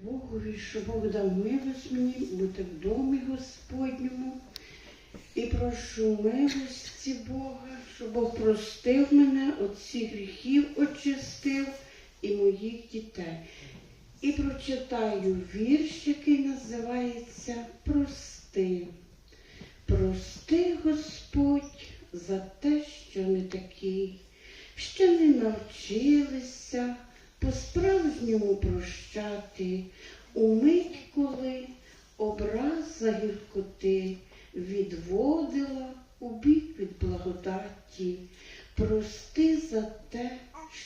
Богові, що Бог дав милость мені бути в домі Господньому. І прошу милості Бога, щоб Бог простив мене від всіх гріхів, очистив і моїх дітей. І прочитаю вірш, який називається Прости. Прости, Господь, за те, що не такий, ще не навчилися по-справжньому прощати, у мить, коли образа гіркоти відводила у бік від благодаті. Прости за те,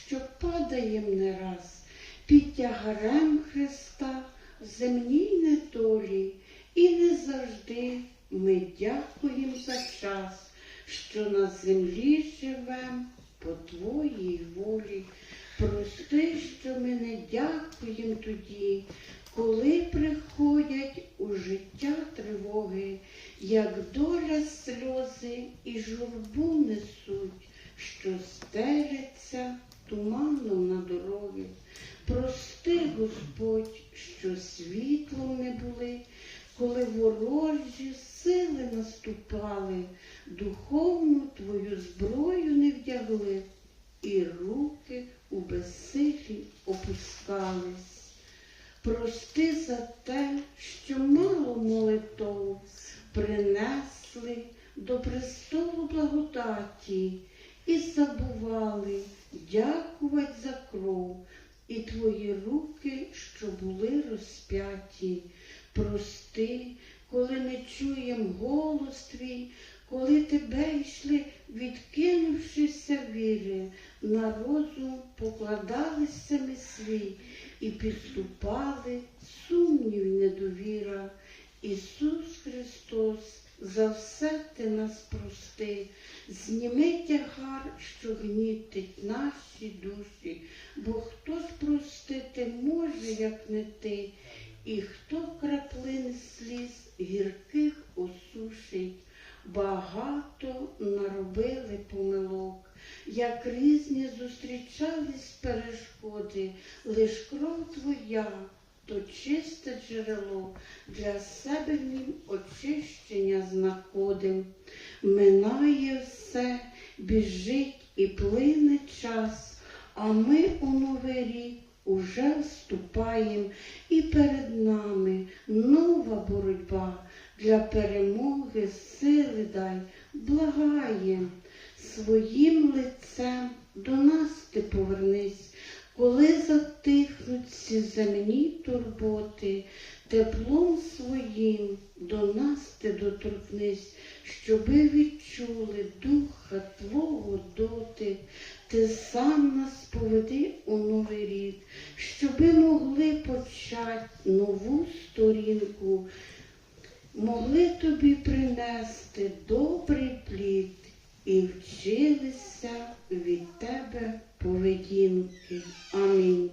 що падаєм не раз під тягарем Христа в земній недолі, і не завжди ми дякуємо за час, що на землі живем по Твоїй волі. Прости, що ми не дякуємо тоді, коли приходять у життя тривоги, як доля сльози і журбу несуть, що стереться туманом на дороги. Прости, Господь, що світлом не були, коли ворожі сили наступали, духовну твою зброю не вдягли, і руки у безсилі опускались. Прости за те, що мало молитов принесли до престолу благодаті і забували дякувати за кров і твої руки, що були розп'яті. Прости, коли не чуєм голос твій, коли тебе йшли, відкинувшися віри, на розум покладалися ми свій і підступали сумнів, недовіра. Ісус Христос, за все ти нас прости, зніми тягар, що гнітить наші душі, бо хто ж простити може, як не ти, і хто краплин сліз осушить. Багато наробили помилок, як різні зустрічались перешкоди, лиш кров твоя, то чисте джерело, для себе в нім очищення знаходим. Минає все, біжить і плине час, а ми у новий рік уже вступаємо, і перед нами нова боротьба для перемоги сили дай, благаєм своїм лицем. До нас ти повернись, коли затихнуть ці земні турботи, теплом своїм до нас ти доторкнись, щоби відчули духа Твого дотик, ти сам нас поведи у новий рік, щоби могли почати нову сторінку, могли тобі принести добрий плід і вчилися від тебе поведінки. Амінь.